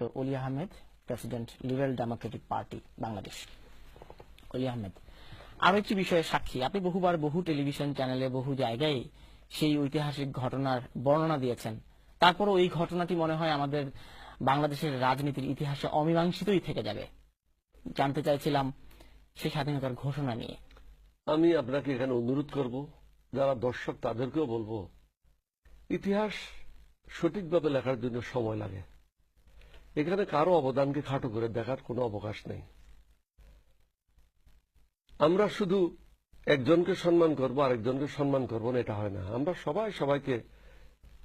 Doctor Oli Ahmed, president liberal democratic party, Bangladesh. Oli Ahmed, আরও একটি বিষয়ে সাক্ষী। আপনি বহুবার বহু টেলিভিশন চ্যানেলে বহু জায়গায় সেই ঐতিহাসিক ঘটনার বর্ণনা দিয়েছেন। তারপরও এই ঘটনাটি মনে হয় আমাদের বাংলাদেশের রাজনীতির ইতিহাসে অমীমাংসিতই থেকে যাবে। জানতে চাইছিলাম সেই স্বাধীনতার ঘোষণা নিয়ে। আমি আপনাকে এখানে অনুরোধ করব, যারা দর্শক তাদেরকেও বলব, ইতিহাস সঠিকভাবে লেখার জন্য সময় লাগে। এখানে কারও অবদানকে খাটো করে দেখার কোনো অবকাশ নেই। আমরা শুধু একজনকে সম্মান করব আরেকজনকে সম্মান করব না এটা হয় না। আমরা সবাই সবাইকে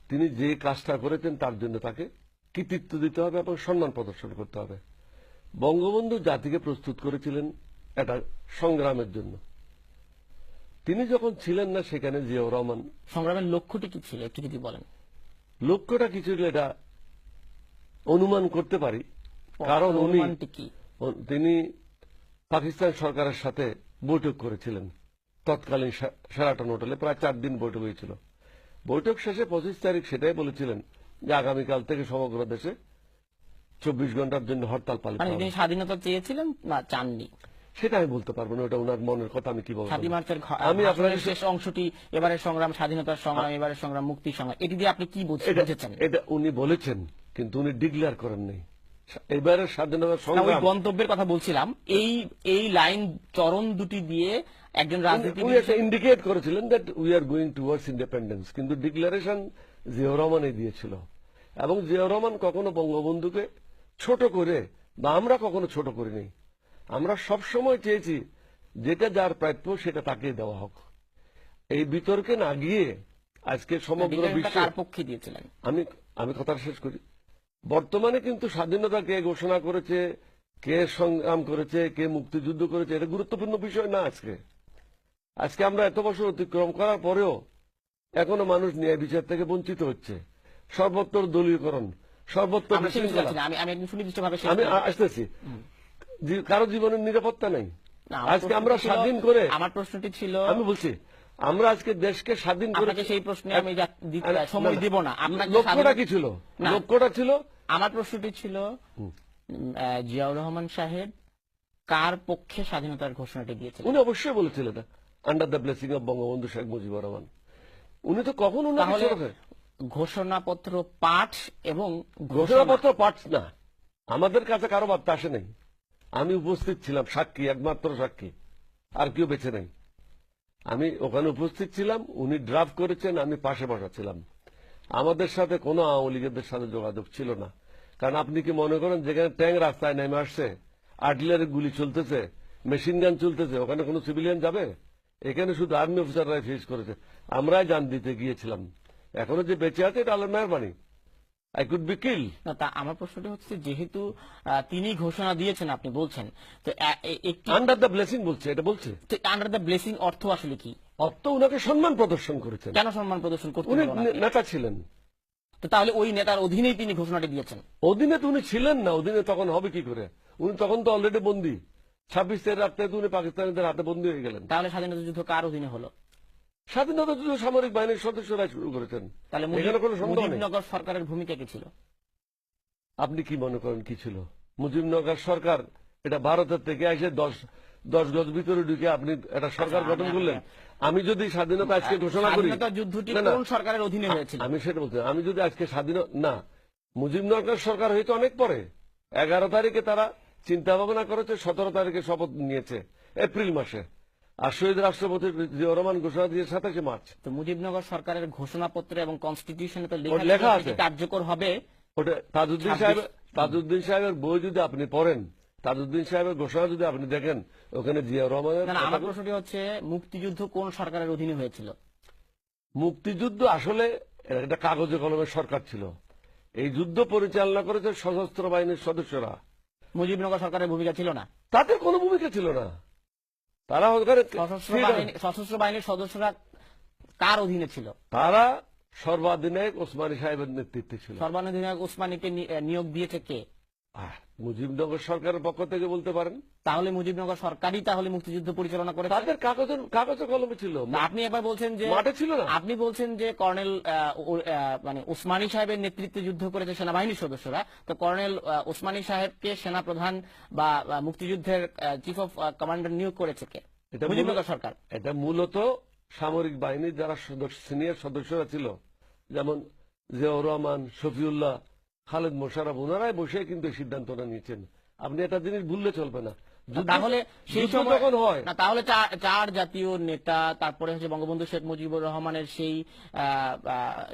তিনি যে কাজটা করেছেন তার জন্য তাকে কৃতিত্ব দিতে হবে এবং সম্মান প্রদর্শন করতে হবে। বঙ্গবন্ধু জাতিকে প্রস্তুত করেছিলেন একটা সংগ্রামের জন্য। তিনি যখন ছিলেন না সেখানে জিয়াউর রহমান সংগ্রামের লক্ষ্যটি কি ছিল? একটু যদি বলেন। লক্ষ্যটা কিছু ছিল? এটা অনুমান করতে পারি। কারণ উনি তিনি পাকিস্তান সরকারের সাথে বৈঠক করেছিলেন। তৎকালীন শেরাটন হোটেলে প্রায় চার দিন বৈঠক হয়েছিল। বৈঠক শেষে পঁচিশ তারিখ সেটাই বলেছিলেন যে আগামীকাল থেকে সমগ্র দেশে চব্বিশ ঘণ্টার জন্য হরতাল পালিত মানে তিনি স্বাধীনতা চেয়েছিলেন না চাননি? সেটা আমি বলতে পারব না ওটা ওনার মনের কথা আমি কি বলব? সাতই মার্চের আমি আপনাকে শেষ অংশটি এবারের সংগ্রাম স্বাধীনতার সংগ্রাম এবারের সংগ্রাম মুক্তি সংগ্রাম এটি দিয়ে আপনি কি বুঝেছেন? এটা উনি বলেছেন কিন্তু উনি ডিক্লেয়ার করেন নাই। এবারের স্বাধীনতা সংগ্রাম গন্তব্যের কথা বলছিলাম। এই এই লাইন চরণ দুটি দিয়ে একজন রাজনীতিবিদ ইন্ডিকেট করেছিলেন that we are going towards independence কিন্তু ডিক্লারেশন জিয়াউর রহমানই দিয়েছিল। এবং জিয়াউর রহমান কখনো বঙ্গবন্ধুকে ছোট করে বা আমরা কখনো ছোট করিনি। আমরা সব সময় চেয়েছি যেটা যার প্রাপ্য সেটা তাকে দেওয়া হোক। এই বিতর্কে না গিয়ে আজকে সমগ্র বিশ্ব পক্ষে দিয়েছিলেন? আমি আমি কথা শেষ করি। বর্তমানে কিন্তু স্বাধীনতা কে ঘোষণা করেছে কে সংগ্রাম করেছে কে মুক্তিযুদ্ধ করেছে এটা গুরুত্বপূর্ণ বিষয় না আজকে। আজকে আমরা এত বছর অতিক্রম করার পরেও এখনও মানুষ ন্যায় বিচার থেকে বঞ্চিত হচ্ছে। সর্বত্র দলীয়করণ সর্বত্র। আমি আসতেছি। কারও জীবনের নিরাপত্তা নাই। আজকে আমরা স্বাধীন করে আমার প্রশ্নটি ছিল আমি বলছি আমরা আজকে দেশকে স্বাধীন করে সেই প্রশ্নে আমি সময় দিব না লক্ষ্যটা কি ছিল? লক্ষ্যটা ছিল আমার প্রশ্নটি ছিল জিয়াউর রহমান সাহেব কার পক্ষে স্বাধীনতার ঘোষণাটি দিয়েছিলেন? উনি অবশ্যই বলেছিলেন under the blessing of Bangabandhu Sheikh Mujibur Rahman. উনি তো কখন তাহলে ঘোষণাপত্র পাঠ এবং ঘোষণাপত্র পাঠ না আমাদের কাছে কারও বার্তা আসে নাই। আমি উপস্থিত ছিলাম সাক্ষী একমাত্র সাক্ষী আর কেউ বেঁচে নাই। আমি ওখানে উপস্থিত ছিলাম উনি ড্রাফট করেছেন আমি পাশে বসা ছিলাম। আমাদের সাথে কোনো আওয়ামী লীগের সাথে যোগাযোগ ছিল না। কারণ আপনি কি মনে করেন যেখানে ট্যাঙ্ক রাস্তায় নেমে আসছে আর্টিলারি গুলি চলতেছে মেশিন গান চলতেছে ওখানে কোনো সিভিলিয়ান যাবে? এখানে শুধু আর্মি অফিসাররাই ফেস করেছে। আমরাই যান দিতে গিয়েছিলাম। এখনও যে বেঁচে আছে এটা আল্লাহ মেহরবানি। আই কুড বি কিল না তা আমার প্রশ্নটি হচ্ছে যেহেতু তিনি ঘোষণা দিয়েছেন আপনি বলছেন তো আন্ডার দ্য ব্লেসিং বলছে এটা বলছে। আন্ডার দ্য ব্লেসিং অর্থ আসলে কি? অর্থ উনাকে সম্মান প্রদর্শন করেছেন। কেন সম্মান প্রদর্শন করতে উনি নেতা ছিলেন। তো তাহলে ওই নেতার অধীনেই তিনি ঘোষণাটি দিয়েছেন। অধীনে তো উনি ছিলেন না অধীনে তখন হবে কি করে? উনি তখন তো অলরেডি বন্দী। ছাব্বিশ তারিখ রাত্রে তো উনি পাকিস্তানিদের হাতে বন্দী হয়ে গেলেন। তাহলে স্বাধীনতা যুদ্ধ কার অধীনে হলো? স্বাধীনতা যুদ্ধ সামরিক বাহিনীর সদস্যরা শুরু করেছেন। তাহলে মুজিবনগর সরকারের ভূমিকা কি ছিল? আপনি কি মনে করেন কি ছিল? মুজিবনগর সরকার এটা ভারতের থেকে এসে দশ দশ গজ ভিতরে ঢুকে আপনি একটা সরকার আচ্ছা, গঠন করলেন। আমি যদি স্বাধীনতা আজকে ঘোষণা করি যুদ্ধটি কোন সরকারের অধীনে হয়েছিল? আমি সেটা বলতে আমি যদি আজকে স্বাধীন না। মুজিবনগর সরকার হয়তো অনেক পরে। এগারো তারিখে তারা চিন্তা ভাবনা করেছে সতেরো তারিখে শপথ নিয়েছে এপ্রিল মাসে। আর শহীদ রাষ্ট্রপতি জিয়াউর রহমান ঘোষণা দিয়ে সাতাশে মার্চ। তো মুজিবনগর সরকারের ঘোষণাপত্র এবং কনস্টিটিউশনে তো লেখা আছে। আছে। কার্যকর হবে? ওটা তাজউদ্দিন সাহেব তাজউদ্দিন সাহেবের বই যদি আপনি পড়েন তাজউদ্দিন সাহেবের ঘোষণা যদি আপনি দেখেন ওখানে জিয়াউর রহমানের আমার প্রশ্নটি হচ্ছে মুক্তিযুদ্ধ কোন সরকারের অধীনে হয়েছিল? মুক্তিযুদ্ধ আসলে একটা কাগজে কলমের সরকার ছিল। এই যুদ্ধ পরিচালনা করেছে সশস্ত্র বাহিনীর সদস্যরা। মুজিবনগর সরকারের ভূমিকা ছিল না? তাদের কোনো ভূমিকা ছিল না। তারা ওখানে সশস্ত্র বাহিনীর সদস্যরা কার অধীনে ছিল? তারা সর্বাধিনায়ক ওসমানী সাহেবের নেতৃত্বে ছিল। সর্বাধিনায়ক ওসমানীকে নিয়োগ দিয়েছে কে? মুজিবনগর সরকারের পক্ষ থেকে বলতে পারেন? তাহলে মুজিবনগর সরকারই তাহলে মুক্তিযুদ্ধ পরিচালনা করে তাদের কাগজের কাগজে কলমে ছিল। আপনি একবার বলছেন যে মাঠে ছিল না? আপনি বলছেন যে কর্নেল মানে ওসমানী সাহেবের নেতৃত্বে যুদ্ধ করেছে সেনাবাহিনীর সদস্যরা। তো কর্নেল আহ, ওসমানী সাহেবকে সেনাপ্রধান বা বা মুক্তিযুদ্ধের চিফ অফ কমান্ডার নিয়োগ করেছে কে? এটা মুজিবনগর সরকার। এটা মূলত সামরিক বাহিনীর যারা সিনিয়র সদস্যরা ছিল। যেমন জিয়াউর রহমান শফিউল্লাহ খালেদ মোশারফ ওনারাই বসে কিন্তু সিদ্ধান্তটা নিয়েছেন। আপনি একটা জিনিস ভুললে চলবে না। তাহলে সেই সময় হয় না তাহলে চার- জাতীয় নেতা তারপরে হচ্ছে বঙ্গবন্ধু শেখ মুজিবুর রহমানের সেই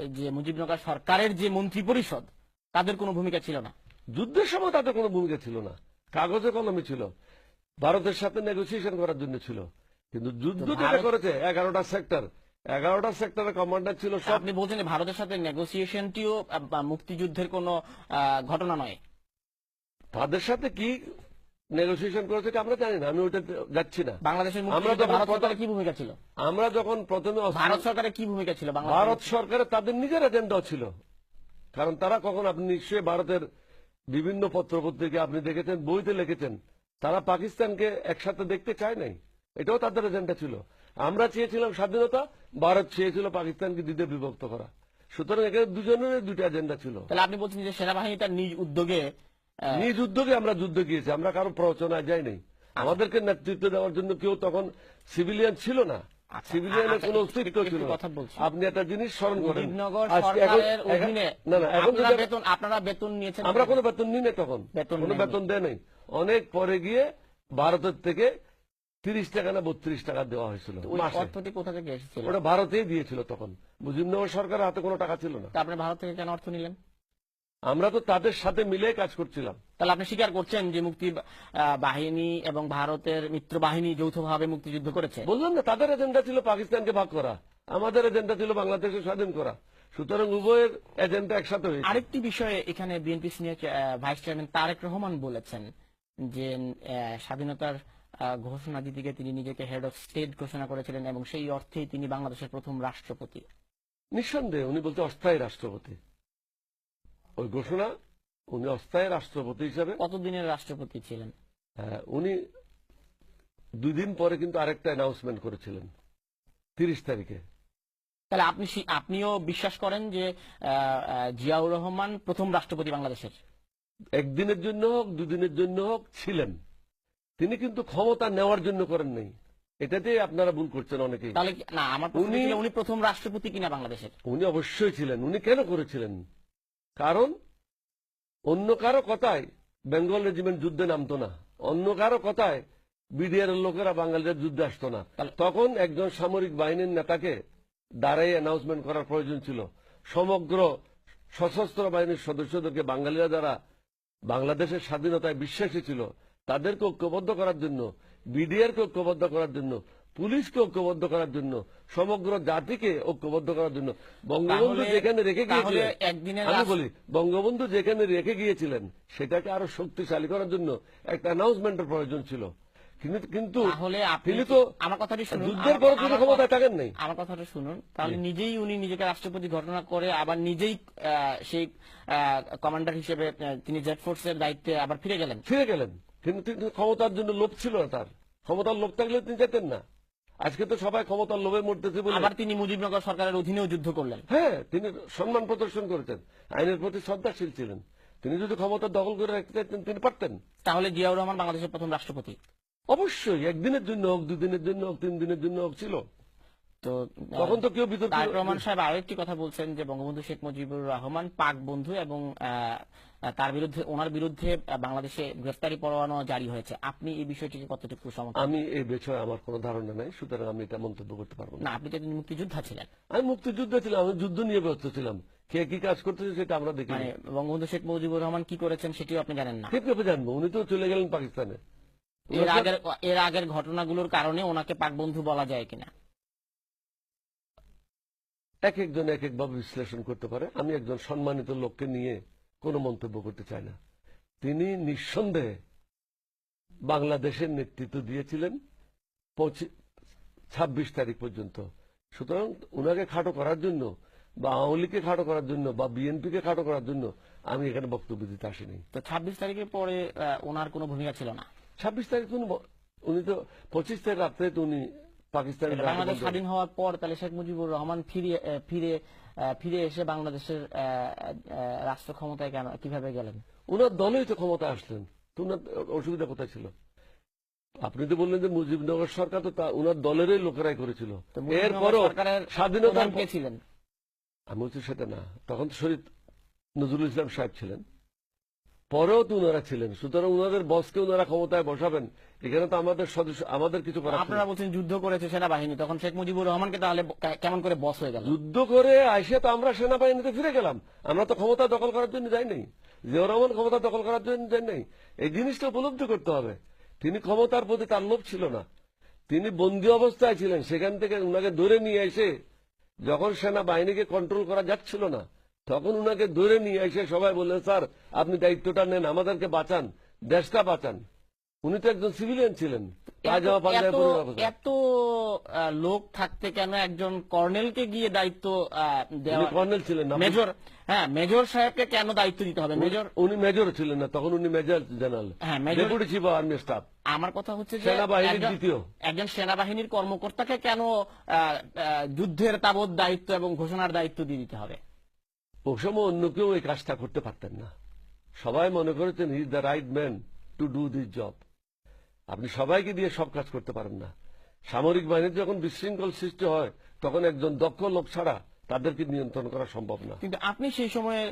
যে মুজিবনগর সরকারের যে মন্ত্রী পরিষদ তাদের কোনো ভূমিকা ছিল না? যুদ্ধের সময় তাদের কোনো ভূমিকা ছিল না। কাগজে কলমে ছিল। ভারতের সাথে নেগোসিয়েশন করার জন্য ছিল। কিন্তু যুদ্ধ যেটা করেছে এগারোটা সেক্টর এগারোটা সেক্টরের কমান্ডার ছিল সব। আপনি বলছেন ভারতের সাথে নেগোসিয়েশনটিও মুক্তিযুদ্ধের কোনো ঘটনা নয়। তাদের সাথে কি নেগোসিয়েশন করেছে আমরা জানি না আমি ওইটা যাচ্ছি না। বাংলাদেশের আমরা ভারত সরকারের কি ভূমিকা ছিল? আমরা যখন প্রথমে ভারত সরকারের কি ভূমিকা ছিল? ভারত সরকারের তাদের নিজের এজেন্ডাও ছিল। কারণ তারা কখন আপনি নিশ্চয়ই ভারতের বিভিন্ন পত্র পত্রিকা আপনি দেখেছেন বইতে লিখেছেন তারা পাকিস্তানকে একসাথে দেখতে চায় নাই। এটাও তাদের এজেন্ডা ছিল। আমরা চেয়েছিলাম স্বাধীনতা ভারত চেয়েছিল পাকিস্তানকে দ্বিতীয় বিভক্ত করা। সুতরাং এখানে দুজনের দুটো এজেন্ডা ছিল। তাহলে আপনি বলছেন যে সেনাবাহিনী তার নিজ উদ্যোগে নিজ উদ্যোগে আমরা যুদ্ধ গিয়েছি আমরা কারও প্ররোচনায় যাই নাই আমাদেরকে নেতৃত্ব দেওয়ার জন্য কেউ তখন সিভিলিয়ান ছিল না। আচ্ছা, সিভিলিয়ানের আচ্ছা, কোনো অস্তিত্ব ছিল। আপনি একটা জিনিস স্মরণ করেন। আপনারা বেতন নিয়েছেন আমরা কোনো বেতন নিই না তখন। কোনো বেতন দেয় নাই। অনেক পরে গিয়ে ভারতের থেকে তিরিশ টাকা না বত্রিশ টাকা দেওয়া হয়েছিল অর্থটি কোথা থেকে এসেছিল? ওটা ভারতেই দিয়েছিল তখন। মুজিবনগর সরকারের হাতে কোনো টাকা ছিল না। আপনি ভারত থেকে কেন অর্থ নিলেন? আমরা তো তাদের সাথে মিলে কাজ করছিলাম। তাহলে আপনি স্বীকার করছেন যে মুক্তি বাহিনী এবং ভারতের মিত্র বাহিনী যৌথভাবে মুক্তিযুদ্ধ করেছে? বললাম না তাদের এজেন্ডা ছিল পাকিস্তানকে ভাগ করা। আমাদের এজেন্ডা ছিল বাংলাদেশকে স্বাধীন করা। সুতরাং উভয়ের এজেন্ডা একসাথে হয়েছে। আরেকটি বিষয়ে এখানে BNP senior vice chairman Tarique Rahman বলেছেন যে স্বাধীনতার ঘোষণা দিতে গিয়ে তিনি নিজেকে হেড অফ স্টেট ঘোষণা করেছিলেন এবং সেই অর্থেই তিনি বাংলাদেশের প্রথম রাষ্ট্রপতি। নিঃসন্দেহে উনি বলতে অস্থায়ী রাষ্ট্রপতি। ওই ঘোষণা উনি অস্থায়ী রাষ্ট্রপতি হিসাবে কতদিনের রাষ্ট্রপতি ছিলেন? উনি দুই দিন পরে কিন্তু আরেকটা অ্যানাউন্সমেন্ট করেছিলেন তিরিশ তারিখে। তাহলে আপনি আপনিও বিশ্বাস করেন যে জিয়াউর রহমান প্রথম রাষ্ট্রপতি বাংলাদেশের? একদিনের জন্য হোক দুদিনের জন্য হোক ছিলেন। তিনি কিন্তু ক্ষমতা নেওয়ার জন্য করেন নাই। এটাতেই আপনারা ভুল করছেন অনেকেই। তাহলে না আমার উনি- উনি প্রথম রাষ্ট্রপতি কিনা বাংলাদেশের? উনি অবশ্যই ছিলেন। উনি কেন করেছিলেন? কারণ অন্য কারও কথায় বেঙ্গল রেজিমেন্ট যুদ্ধে নামতো না। অন্য কারও কথায় বিডিআর লোকেরা বাঙালিদের যুদ্ধে আসতো না। তখন একজন সামরিক বাহিনীর নেতাকে দাঁড়াই অ্যানাউন্সমেন্ট করার প্রয়োজন ছিল। সমগ্র সশস্ত্র বাহিনীর সদস্যদেরকে বাঙালিরা যারা বাংলাদেশের স্বাধীনতায় বিশ্বাসী ছিল তাদেরকে ঐক্যবদ্ধ করার জন্য বিডিআর কে ঐক্যবদ্ধ করার জন্য পুলিশকে ঐক্যবদ্ধ করার জন্য সমগ্র জাতিকে ঐক্যবদ্ধ করার জন্য। বঙ্গবন্ধু যেখানে রেখে গিয়েছিলেন আমি বলি বঙ্গবন্ধু যেখানে রেখে গিয়েছিলেন সেটাকে আরও শক্তিশালী করার জন্য একটা অ্যানাউন্সমেন্টের প্রয়োজন ছিল। কিন্তু কিন্তু তাহলে তিনি তো আমার কথাটি শুনুন যুদ্ধের পরে ক্ষমতায় কথা- থাকেন নাই। আমার কথাটা শুনুন তাহলে নিজেই উনি নিজেকে রাষ্ট্রপতি ঘটনা করে আবার নিজেই সেই কমান্ডার হিসেবে তিনি জেড ফোর্সের দায়িত্বে আবার ফিরে গেলেন। ফিরে গেলেন। কিন্তু তিনি ক্ষমতার জন্য লোভ ছিল না তার। ক্ষমতার লোভ থাকলে তিনি যেতেন না। আজকে তো সবাই ক্ষমতার লোভে মরতেছে বলে আবার তিনি মুজিবনগর সরকারের অধীনেও যুদ্ধ করলেন। হ্যাঁ তিনি সম্মান প্রদর্শন করেছেন। আইনের প্রতি শ্রদ্ধাশীল ছিলেন। তিনি যদি ক্ষমতা দখল করে রাখতে চাইতেন তিনি পারতেন। তাহলে জিয়াউর রহমান বাংলাদেশের প্রথম রাষ্ট্রপতি। অবশ্যই একদিনের জন্য হোক দুদিনের জন্য হোক তিন দিনের জন্য হোক ছিল। তো তখন তো কেউ বিতর্ক তারেক রহমান সাহেব আরও একটি কথা বলছেন যে বঙ্গবন্ধু শেখ মুজিবুর রহমান পাক বন্ধু এবং তার বিরুদ্ধে ওনার বিরুদ্ধে বাংলাদেশে গ্রেফতারি পরোয়ানা জারি হয়েছে। আপনি এই বিষয়টিকে কতটুকু সমর্থন আমি এই বিষয়ে আমার কোনো ধারণা নাই সুতরাং আমি এটা মন্তব্য করতে পারব না। আপনি একজন মুক্তিযোদ্ধা ছিলেন। আমি মুক্তিযুদ্ধে ছিলাম আমি যুদ্ধ নিয়ে ব্যস্ত ছিলাম। কে কি কাজ করতেছে সেটা আমরা দেখি মানে বঙ্গবন্ধু শেখ মুজিবুর রহমান কি করেছেন সেটিও আপনি জানেন না। কীভাবে জানব। উনি তো চলে গেলেন পাকিস্তানে। এর আগের এর আগের ঘটনাগুলোর কারণে ওনাকে পাক বন্ধু বলা যায় কিনা। এক একজন এক একভাবে বিশ্লেষণ করতে পারে। আমি একজন সম্মানিত লোককে নিয়ে কোনো মন্তব্য করতে চাই না। তিনি নিঃসন্দেহে বাংলাদেশের নেতৃত্ব দিয়েছিলেন ছাব্বিশ তারিখ পর্যন্ত। সুতরাং উনাকে খাটো করার জন্য বা আওয়ামী লীগকে খাটো করার জন্য বা বিএনপিকে খাটো করার জন্য আমি এখানে বক্তব্য দিতে আসিনি। তো ছাব্বিশ তারিখের পরে ওনার কোনো ভূমিকা ছিল না? ছাব্বিশ তারিখ উনি তো পঁচিশ তারিখ রাত্রে তো উনি পাকিস্তানের এটা বাংলাদেশ স্বাধীন হওয়ার পর তাহলে শেখ মুজিবুর রহমান ফিরে ফিরে ফিরে এসে বাংলাদেশের রাষ্ট্র ক্ষমতায় কেন কীভাবে গেলেন? ওনার দলেই তো ক্ষমতা আসলেন। তো ওনার অসুবিধা কোথায় ছিল? আপনি তো বললেন যে মুজিবনগর সরকার তো ওনার দলেরই লোকেরাই করেছিল। এরপরও কে ছিলেন? আমি বলছি সেটা না। তখন তো শহীদ নজরুল ইসলাম সাহেব ছিলেন। পরেও তো ওনারা ছিলেন। সুতরাং ওনাদের বসকে ওনারা ক্ষমতায় বসাবেন। এখানে তো আমাদের সদস্য আমাদের কিছু না। আপনারা বলছেন যুদ্ধ করেছে সেনাবাহিনী। তখন শেখ মুজিবুর রহমানকে তাহলে কেমন করে বস হয়ে গেল? যুদ্ধ করে আইসে তো আমরা সেনাবাহিনীতে ফিরে গেলাম। আমরা তো ক্ষমতা দখল করার জন্য যাই নাই। জিয়াউর রহমান ক্ষমতা দখল করার জন্য যাই নাই। এই জিনিসটা উপলব্ধি করতে হবে। তিনি ক্ষমতার প্রতি তার লোভ ছিল না। তিনি বন্দি অবস্থায় ছিলেন। সেখান থেকে উনাকে ধরে নিয়ে এসে যখন সেনাবাহিনীকে কন্ট্রোল করা যাচ্ছিল না তখন উনাকে ধরে নিয়ে এসে সবাই বললেন স্যার আপনি দায়িত্বটা নেন আমাদেরকে বাঁচান দেশটা বাঁচান। উনি তো একজন সিভিলিয়ান ছিলেন। এত- লোক থাকতে কেন একজন কর্নেলকে গিয়ে দায়িত্ব কর্নেল ছিলেন না মেজর হ্যাঁ মেজর সাহেবকে কেন দায়িত্ব দিতে হবে? মেজর উনি মেজর ছিলেন না তখন উনি মেজর জেনারেল। হ্যাঁ, major- deputy chief army staff. আমার কথা হচ্ছে যে সেনাবাহিনীর একজন- দ্বিতীয়। একজন সেনাবাহিনীর কর্মকর্তাকে কেন যুদ্ধের তাবৎ দায়িত্ব এবং ঘোষণার দায়িত্ব দিয়ে দিতে হবে? ও সময় অন্য কেউ এই কাজটা করতে পারতেন না। সবাই মনে করেছেন he the right man to do this job আপনি সবাইকে দিয়ে সব কাজ করতে পারেন না। সামরিক বাহিনীর যখন বিশৃঙ্খল সৃষ্টি হয় তখন একজন দক্ষ লোক ছাড়া তাদেরকে নিয়ন্ত্রণ করা সম্ভব না। কিন্তু আপনি সেই সময়ে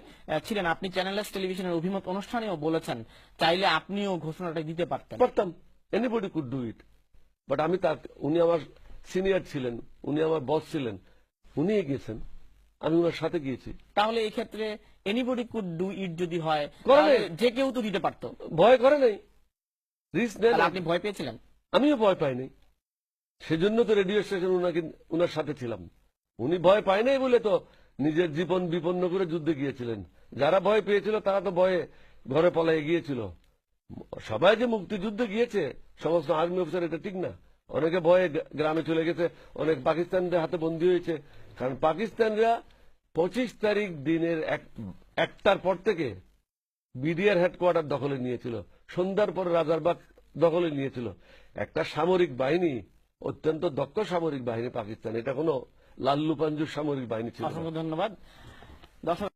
ছিলেন। আপনি চ্যানেলস টেলিভিশনের অভিমত অনুষ্ঠানেও বলেছেন চাইলে আপনিও ঘোষণাটা দিতে পারতেন। পারতাম। Anybody could do it but আমি তার উনি আমার সিনিয়র ছিলেন উনি আমার বস ছিলেন উনি গিয়েছেন আমি ওনার সাথে গিয়েছি। তাহলে এই ক্ষেত্রে এনিবডি কুড ডু ইট যদি হয় করে যে কেউ তো দিতে পারতো। ভয় করে নাই। রিস্ক নেন আপনি ভয় পেয়েছিলেন? আমিও ভয় পাইনি সেজন্য তো রেডিও স্টেশন উনাকে উনার সাথে ছিলাম। উনি ভয় পায় নাই বলে তো নিজের জীবন বিপন্ন করে যুদ্ধে গিয়েছিলেন। যারা ভয় পেয়েছিল তারা তো ভয়ে ঘরে পলায় গিয়েছিল। সবাই যে মুক্তিযুদ্ধে গিয়েছে সমস্ত আর্মি অফিসার এটা ঠিক না। অনেকে ভয়ে গ্রামে চলে গেছে, অনেক পাকিস্তানদের হাতে বন্দী হয়েছে। কারণ পাকিস্তানরা পঁচিশ তারিখ দিনের এক- একটার পর থেকে বিডিআর হেডকোয়ার্টার দখলে নিয়েছিল। সন্ধ্যার পর রাজারবাগ দখলে নিয়েছিল। একটা সামরিক বাহিনী, অত্যন্ত দক্ষ সামরিক বাহিনী পাকিস্তান। এটা কোনো লাল্লু পাঞ্জুর সামরিক বাহিনী ছিল ধন্যবাদ।